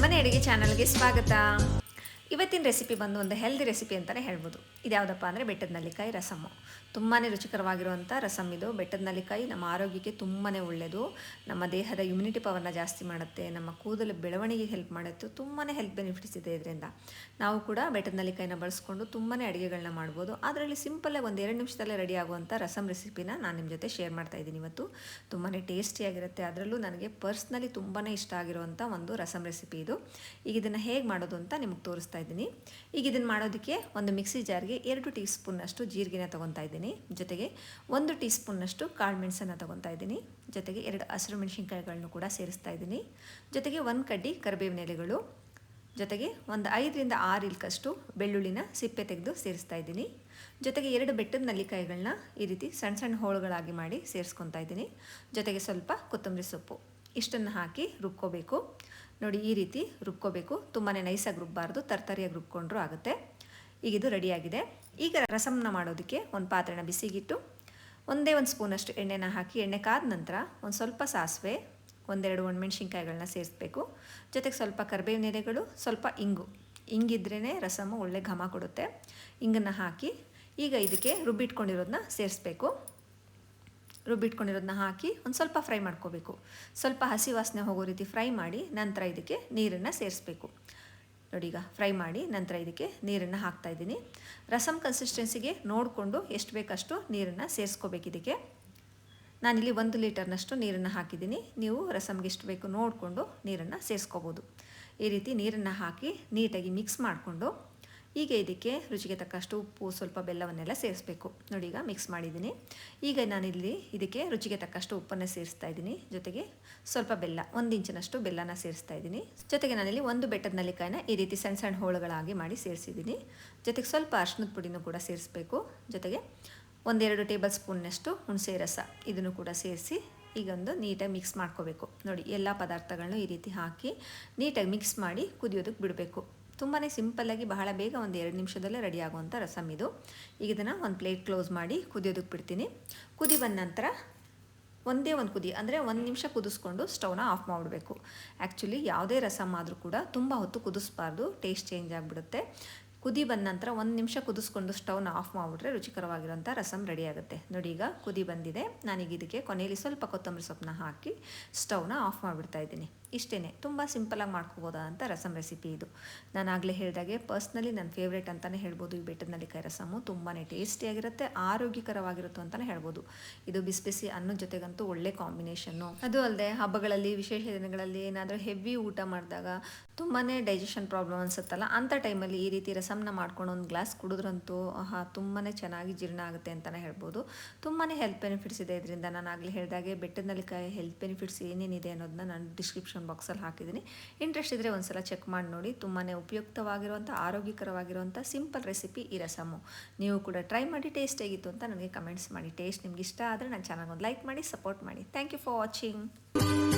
ನಮ್ಮನೆ ಅಡುಗೆ ಚಾನಲ್ಗೆ ಸ್ವಾಗತ. ಇವತ್ತಿನ ರೆಸಿಪಿ ಬಂದು ಒಂದು ಹೆಲ್ದಿ ರೆಸಿಪಿ ಅಂತಲೇ ಹೇಳ್ಬೋದು. ಇದ್ಯಾವುದಪ್ಪ ಅಂದರೆ ಬೆಟ್ಟದ ನಲ್ಲಿಕಾಯಿ ರಸಮ್ಮು ತುಂಬಾ ರುಚಿಕರವಾಗಿರುವಂಥ ರಸಮ್ ಇದು. ಬೆಟ್ಟದ ನಲ್ಲಿಕಾಯಿ ನಮ್ಮ ಆರೋಗ್ಯಕ್ಕೆ ತುಂಬಾ ಒಳ್ಳೆಯದು ನಮ್ಮ ದೇಹದ ಇಮ್ಯುನಿಟಿ ಪವರ್ನ ಜಾಸ್ತಿ ಮಾಡುತ್ತೆ. ನಮ್ಮ ಕೂದಲು ಬೆಳವಣಿಗೆಗೆ ಹೆಲ್ಪ್ ಮಾಡುತ್ತೆ. ತುಂಬಾ ಹೆಲ್ತ್ ಬೆನಿಫಿಟ್ಸ್ ಇದೆ ಇದರಿಂದ. ನಾವು ಕೂಡ ಬೆಟ್ಟದ ನಲ್ಲಿಕಾಯಿನ ಬಳಸ್ಕೊಂಡು ತುಂಬಾ ಅಡುಗೆಗಳನ್ನ ಮಾಡ್ಬೋದು. ಅದರಲ್ಲಿ ಸಿಂಪಲ್ಲಾಗಿ ಒಂದು ಎರಡು ನಿಮಿಷದಲ್ಲೇ ರೆಡಿ ಆಗುವಂಥ ರಸಮ್ ರೆಸಿಪಿನ ನಾನು ನಿಮ್ಮ ಜೊತೆ ಶೇರ್ ಮಾಡ್ತಾ ಇದ್ದೀನಿ ಇವತ್ತು. ತುಂಬಾ ಟೇಸ್ಟಿಯಾಗಿರುತ್ತೆ ಅದರಲ್ಲೂ ನನಗೆ ಪರ್ಸ್ನಲಿ ತುಂಬಾ ಇಷ್ಟ ಆಗಿರುವಂಥ ಒಂದು ರಸಮ್ ರೆಸಿಪಿ ಇದು. ಈಗ ಇದನ್ನು ಹೇಗೆ ಮಾಡೋದು ಅಂತ ನಿಮಗೆ ತೋರಿಸ್ತಾ ಇದ್ದೀನಿ ಈಗ ಇದನ್ನು ಮಾಡೋದಕ್ಕೆ ಒಂದು ಮಿಕ್ಸಿ ಜಾರ್ಗೆ ಎರಡು ಟೀ ಸ್ಪೂನ್ನಷ್ಟು ಜೀರಿಗೆನ ತೊಗೊತಾ ಇದ್ದೀನಿ ಜೊತೆಗೆ ಒಂದು ಟೀ ಸ್ಪೂನ್ನಷ್ಟು ಕಾಳು ಮೆಣಸನ್ನು ತೊಗೊತಾ ಇದ್ದೀನಿ ಜೊತೆಗೆ ಎರಡು ಹಸಿರು ಮೆಣಸಿನ್ಕಾಯಿಗಳನ್ನು ಕೂಡ ಸೇರಿಸ್ತಾ ಇದ್ದೀನಿ ಜೊತೆಗೆ ಒಂದು ಕಡ್ಡಿ ಕರಿಬೇವಿನ ಎಲೆಗಳು. ಜೊತೆಗೆ ಒಂದು ಐದರಿಂದ ಆರು ಇಲ್ಕಷ್ಟು ಬೆಳ್ಳುಳ್ಳಿನ ಸಿಪ್ಪೆ ತೆಗೆದು ಸೇರಿಸ್ತಾ ಇದ್ದೀನಿ ಜೊತೆಗೆ ಎರಡು ಬೆಟ್ಟದ ನಲ್ಲಿಕಾಯಿಗಳನ್ನ ಈ ರೀತಿ ಸಣ್ಣ ಸಣ್ಣ ಹೋಳುಗಳಾಗಿ ಮಾಡಿ ಸೇರಿಸ್ಕೊತಾ ಇದ್ದೀನಿ ಜೊತೆಗೆ ಸ್ವಲ್ಪ ಕೊತ್ತಂಬರಿ ಸೊಪ್ಪು. ಇಷ್ಟನ್ನು ಹಾಕಿ ರುಬ್ಕೋಬೇಕು. ನೋಡಿ, ಈ ರೀತಿ ರುಬ್ಕೋಬೇಕು. ತುಂಬಾ ನೈಸಾಗಿ ರುಬ್ಬಾರ್ದು, ತರ್ತರಿಯಾಗಿ ರುಬ್ಕೊಂಡ್ರೂ ಆಗುತ್ತೆ. ಈಗ ಇದು ರೆಡಿಯಾಗಿದೆ. ಈಗ ರಸಮ್ನ ಮಾಡೋದಕ್ಕೆ ಒಂದು ಪಾತ್ರೆನ ಬಿಸಿಗಿಟ್ಟು, ಒಂದೇ ಒಂದು ಸ್ಪೂನಷ್ಟು ಎಣ್ಣೆನ ಹಾಕಿ, ಎಣ್ಣೆ ಕಾದ ನಂತರ ಒಂದು ಸ್ವಲ್ಪ ಸಾಸಿವೆ, ಒಂದೆರಡು ಒಣಮೆಣ್ಸಿನ್ಕಾಯಿಗಳನ್ನ ಸೇರಿಸ್ಬೇಕು. ಜೊತೆಗೆ ಸ್ವಲ್ಪ ಕರಿಬೇವಿನ ಎಲೆಗಳು ಸ್ವಲ್ಪ ಇಂಗು. ಇಂಗಿದ್ರೇ ರಸಮು ಒಳ್ಳೆ ಘಮ ಕೊಡುತ್ತೆ. ಇಂಗನ್ನು ಹಾಕಿ ಈಗ ಇದಕ್ಕೆ ರುಬ್ಬಿಟ್ಕೊಂಡಿರೋದನ್ನ ಸೇರಿಸ್ಬೇಕು. ರುಬ್ಬಿಟ್ಕೊಂಡಿರೋದನ್ನ ಹಾಕಿ ಒಂದು ಸ್ವಲ್ಪ ಫ್ರೈ ಮಾಡ್ಕೋಬೇಕು. ಸ್ವಲ್ಪ ಹಸಿ ವಾಸನೆ ಹೋಗೋ ರೀತಿ ಫ್ರೈ ಮಾಡಿ ನಂತರ ಇದಕ್ಕೆ ನೀರನ್ನು ಸೇರಿಸ್ಬೇಕು. ನೋಡಿ ಈಗ ಫ್ರೈ ಮಾಡಿ ನಂತರ ಇದಕ್ಕೆ ನೀರನ್ನು ಹಾಕ್ತಾ ಇದ್ದೀನಿ. ರಸಮ್ ಕನ್ಸಿಸ್ಟೆನ್ಸಿಗೆ ನೋಡಿಕೊಂಡು ಎಷ್ಟು ಬೇಕಷ್ಟು ನೀರನ್ನು ಸೇರಿಸ್ಕೋಬೇಕು ಇದಕ್ಕೆ. ನಾನಿಲ್ಲಿ ಒಂದು ಲೀಟರ್ನಷ್ಟು ನೀರನ್ನು ಹಾಕಿದ್ದೀನಿ. ನೀವು ರಸಮ್ಗೆ ಎಷ್ಟು ಬೇಕು ನೋಡಿಕೊಂಡು ನೀರನ್ನು ಸೇರಿಸ್ಕೋಬೋದು. ಈ ರೀತಿ ನೀರನ್ನು ಹಾಕಿ ನೀಟಾಗಿ ಮಿಕ್ಸ್ ಮಾಡಿಕೊಂಡು ಈಗ ಇದಕ್ಕೆ ರುಚಿಗೆ ತಕ್ಕಷ್ಟು ಉಪ್ಪು, ಸ್ವಲ್ಪ ಬೆಲ್ಲವನ್ನೆಲ್ಲ ಸೇರಿಸ್ಬೇಕು. ನೋಡಿ ಈಗ ಮಿಕ್ಸ್ ಮಾಡಿದ್ದೀನಿ. ಈಗ ನಾನಿಲ್ಲಿ ಇದಕ್ಕೆ ರುಚಿಗೆ ತಕ್ಕಷ್ಟು ಉಪ್ಪನ್ನು ಸೇರಿಸ್ತಾ ಇದ್ದೀನಿ. ಜೊತೆಗೆ ಸ್ವಲ್ಪ ಬೆಲ್ಲ, ಒಂದು ಇಂಚಿನಷ್ಟು ಬೆಲ್ಲನ ಸೇರಿಸ್ತಾ ಇದ್ದೀನಿ. ಜೊತೆಗೆ ನಾನಿಲ್ಲಿ ಒಂದು ಬೆಟ್ಟದ ನಲ್ಲಿಕಾಯಿನ ಈ ರೀತಿ ಸಣ್ಣ ಸಣ್ಣ ಹೋಳುಗಳಾಗಿ ಮಾಡಿ ಸೇರಿಸಿದ್ದೀನಿ. ಜೊತೆಗೆ ಸ್ವಲ್ಪ ಅರ್ಶಿನದ ಪುಡಿನೂ ಕೂಡ ಸೇರಿಸ್ಬೇಕು. ಜೊತೆಗೆ ಒಂದೆರಡು ಟೇಬಲ್ ಸ್ಪೂನ್ನಷ್ಟು ಹುಣಸೆ ರಸ ಇದನ್ನು ಕೂಡ ಸೇರಿಸಿ ಈಗ ಒಂದು ನೀಟಾಗಿ ಮಿಕ್ಸ್ ಮಾಡ್ಕೋಬೇಕು. ನೋಡಿ, ಎಲ್ಲ ಪದಾರ್ಥಗಳನ್ನೂ ಈ ರೀತಿ ಹಾಕಿ ನೀಟಾಗಿ ಮಿಕ್ಸ್ ಮಾಡಿ ಕುದಿಯೋದಕ್ಕೆ ಬಿಡಬೇಕು. ತುಂಬಾ ಸಿಂಪಲ್ಲಾಗಿ ಬಹಳ ಬೇಗ ಒಂದು ಎರಡು ನಿಮಿಷದಲ್ಲೇ ರೆಡಿ ಆಗುವಂಥ ರಸಮ್ ಇದು. ಈಗ ಇದನ್ನು ಒಂದು ಪ್ಲೇಟ್ ಕ್ಲೋಸ್ ಮಾಡಿ ಕುದಿಯೋದಕ್ಕೆ ಬಿಡ್ತೀನಿ. ಕುದಿ ಬಂದ ನಂತರ ಒಂದೇ ಒಂದು ಕುದಿ, ಅಂದರೆ ಒಂದು ನಿಮಿಷ ಕುದಿಸ್ಕೊಂಡು ಸ್ಟವ್ನ ಆಫ್ ಮಾಡಿಬಿಡಬೇಕು ಆ್ಯಕ್ಚುಲಿ ಯಾವುದೇ ರಸಮ್ ಆದರೂ ಕೂಡ ತುಂಬ ಹೊತ್ತು ಕುದಿಸ್ಬಾರ್ದು ಟೇಸ್ಟ್ ಚೇಂಜ್ ಆಗಿಬಿಡುತ್ತೆ. ಕುದಿ ಬಂದ ನಂತರ ಒಂದು ನಿಮಿಷ ಕುದಿಸ್ಕೊಂಡು ಸ್ಟವ್ನ ಆಫ್ ಮಾಡಿಬಿಟ್ರೆ ರುಚಿಕರವಾಗಿರೋಂಥ ರಸಮ್ ರೆಡಿ ಆಗುತ್ತೆ. ನೋಡಿ ಈಗ ಕುದಿ ಬಂದಿದೆ. ನಾನೀಗ ಇದಕ್ಕೆ ಕೊನೆಯಲ್ಲಿ ಸ್ವಲ್ಪ ಕೊತ್ತಂಬರಿ ಸೊಪ್ಪನ್ನ ಹಾಕಿ ಸ್ಟವ್ನ ಆಫ್ ಮಾಡಿಬಿಡ್ತಾ ಇದ್ದೀನಿ. ಇಷ್ಟೇ ತುಂಬ ಸಿಂಪಲಾಗಿ ಅಂತ ರಸಮ್ ರೆಸಿಪಿ ಇದು. ನಾನು ಆಗಲೇ ಹೇಳಿದಾಗೆ ಪರ್ಸ್ನಲಿ ನನ್ನ ಫೇವ್ರೇಟ್ ಅಂತಲೇ ಹೇಳ್ಬೋದು. ಈ ಬೆಟ್ಟದ ನಲ್ಲಿಕಾಯಿ ರಸಮು ತುಂಬಾ ಟೇಸ್ಟಿಯಾಗಿರುತ್ತೆ ಆರೋಗ್ಯಕರವಾಗಿರುತ್ತೆ ಅಂತಲೇ ಹೇಳ್ಬೋದು. ಇದು ಬಿಸಿ ಬಿಸಿ ಅನ್ನದ ಜೊತೆಗಂತೂ ಒಳ್ಳೆ ಕಾಂಬಿನೇಷನ್ನು ಅದು ಅಲ್ಲದೆ ಹಬ್ಬಗಳಲ್ಲಿ, ವಿಶೇಷ ದಿನಗಳಲ್ಲಿ ಏನಾದರೂ ಹೆವಿ ಊಟ ಮಾಡಿದಾಗ ತುಂಬಾ ಡೈಜೆಷನ್ ಪ್ರಾಬ್ಲಮ್ ಅನ್ಸುತ್ತಲ್ಲ ಅಂಥ ಟೈಮಲ್ಲಿ ಈ ರೀತಿ ರಸಮ್ನ ಮಾಡ್ಕೊಂಡು ಒಂದು ಗ್ಲಾಸ್ ಕುಡಿದ್ರಂತೂ ತುಂಬಾ ಚೆನ್ನಾಗಿ ಜೀರ್ಣ ಆಗುತ್ತೆ ಅಂತಲೇ ಹೇಳ್ಬೋದು. ತುಂಬಾ ಹೆಲ್ತ್ ಬೆನಿಫಿಟ್ಸ್ ಇದೆ. ಇದರಿಂದ ನಾನು ಆಗಲೇ ಹೇಳಿದಾಗೆ ಬೆಟ್ಟದ ನಲ್ಲಿಕಾಯಿ ಹೆಲ್ತ್ ಬೆನಿಫಿಟ್ಸ್ ಏನೇನಿದೆ ಅನ್ನೋದನ್ನ ನಾನು ಡಿಸ್ಕ್ರಿಪ್ಷನ್ ಬಾಕ್ಸಲ್ಲಿ ಹಾಕಿದ್ದೀನಿ. ಇಂಟ್ರೆಸ್ಟ್ ಇದ್ದರೆ ಒಂದ್ಸಲ ಚೆಕ್ ಮಾಡಿ ನೋಡಿ. ತುಂಬಾ ಉಪಯುಕ್ತವಾಗಿರುವಂಥ, ಆರೋಗ್ಯಕರವಾಗಿರುವಂಥ ಸಿಂಪಲ್ ರೆಸಿಪಿ ಈ ರಸಮು. ನೀವು ಕೂಡ ಟ್ರೈ ಮಾಡಿ ಟೇಸ್ಟ್ ಹೇಗಿತ್ತು ಅಂತ ನನಗೆ ಕಮೆಂಟ್ಸ್ ಮಾಡಿ. ಟೇಸ್ಟ್ ನಿಮ್ಗೆ ಇಷ್ಟ ಆದರೆ ನನ್ನ ಚಾನಲ್ಗೊಂದು ಒಂದು ಲೈಕ್ ಮಾಡಿ ಸಪೋರ್ಟ್ ಮಾಡಿ. Thank you for watching